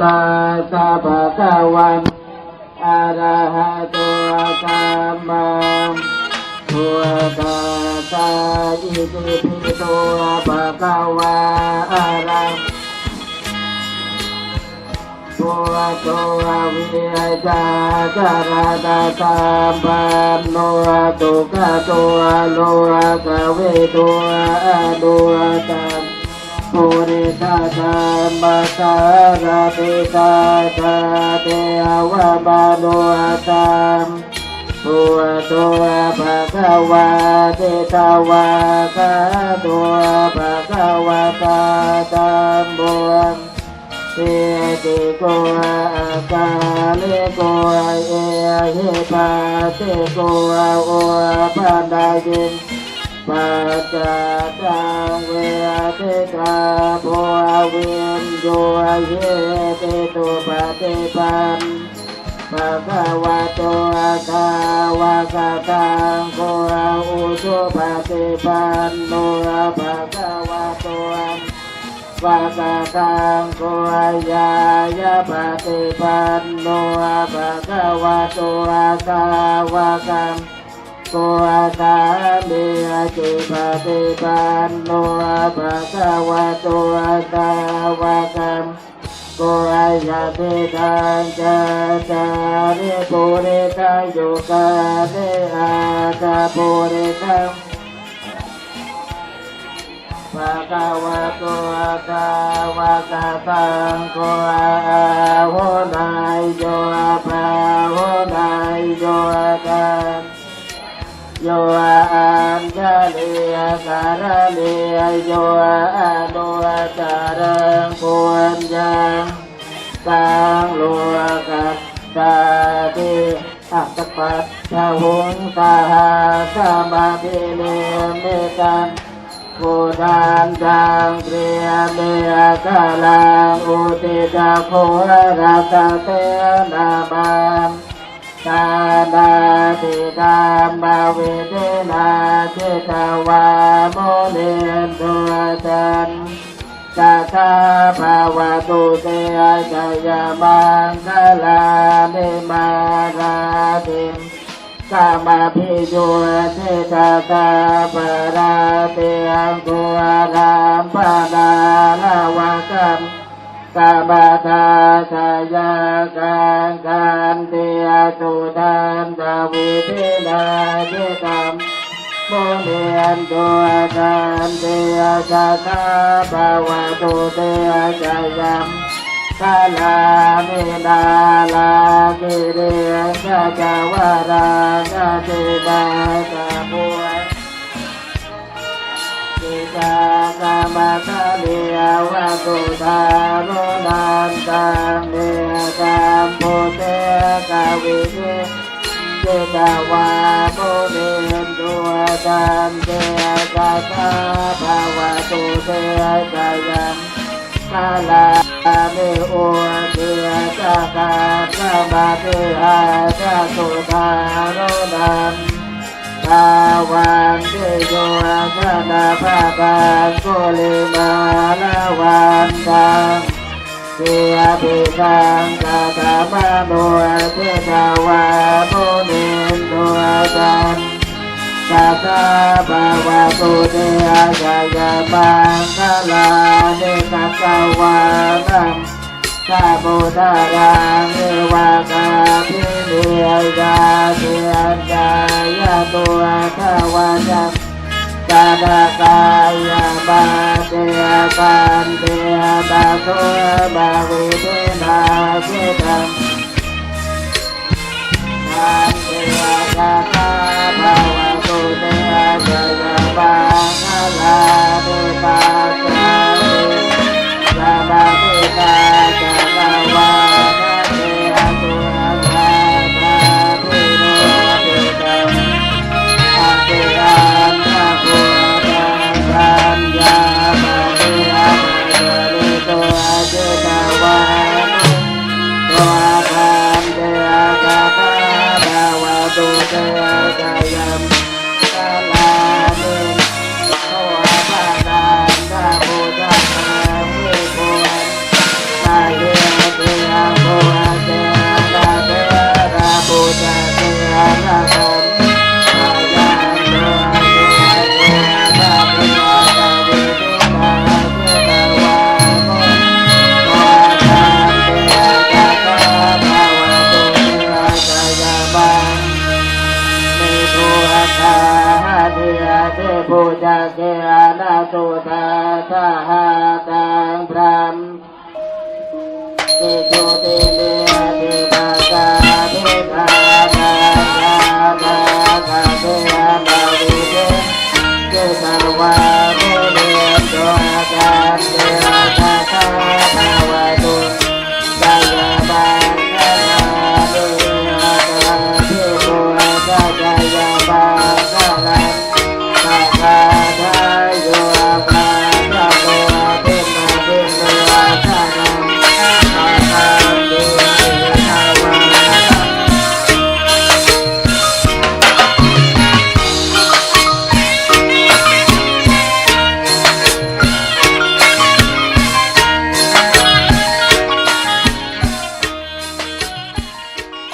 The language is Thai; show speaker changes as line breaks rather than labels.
ตาสัพพะคะวันอะระหะโตสัมมาพุทธัสสะอิติปิโสภะคะวะอะระพุทโธวิริยะจารตาสัมปันโนตุกะโตโลกะเวโตอะโนตัม ปุริตาธรรมสารติตาตาเทวะบาโนตัมปุโตภะคะวะเตตาวะคะโตภะคะวะตาตัมบุญเตติโกอาคาเลโกเอหิปัสเตโกโอปันดายิน ปัจจังเวเตกาโพเวนโยเยเตตุปฏิปันภะคะวะโตอะคาวะกะตังโฆอุชุปฏิปันโนภะคะวะโตวะกะตังโฆยายะปฏิปันโนภะคะวะโตอะคาวะกัง โกอาตาเมจิปฏิปันโนภะคะวะโตอาตาวะกัมโกอายะเตทังจาจาริปุริตาโยกาเตอาคาปุริตังภะคะวะโตอาตาวะกะตังโกอาโหนายโยอาภา โยอันจาริยการะเลีโยอันโดจารังควรยังสังโลกัสสาติอัตปัตถะหุงสาหาสมาธิเลเมกันกุดานจังเปรียเมกาลังอุติจาโคราคาเตนาบัง ตาดาติตามบาเวเทนาเจตวาโมเลนตัวจันตาคาภาวะตุเตอาจายามังคลาเนมาราติมกามาพิจุเทตาตาปราเตอังกุอารามปานาลาวะกัม กาบาทาทายาการการเตียตุทานดาวิเทนาเจตัมโมเนียนตัวการเตียชาตาภาวะตุเตียจายัมกาลาเมนาลากิเรชาจาวาราชาเทบาตาบุญติกเลียวะตุทาโรนันตังเนกามโพเตกาวิเทเจา วาโมเนนตัวจันเตกาตาภาวะตุเตกายังกาลาเมโอเตกากาคามาเตอาจาตุทาโร นันทาวันเทโยอาชนาภาการโกลิมาลาวันตังเทียปิตังกาตามาโนเทตาวาโมเนนโนจันตาตาภาวะตุเตอาจายาบังคลาเนกัสสวานังสาบุตารังเอวากาพิเนยาเทียนกา ตัวทวาจักกาดากายาบาเตียกันเตียตาโตบาวิเทนาเจตังกันเตียก ตุตาสหาต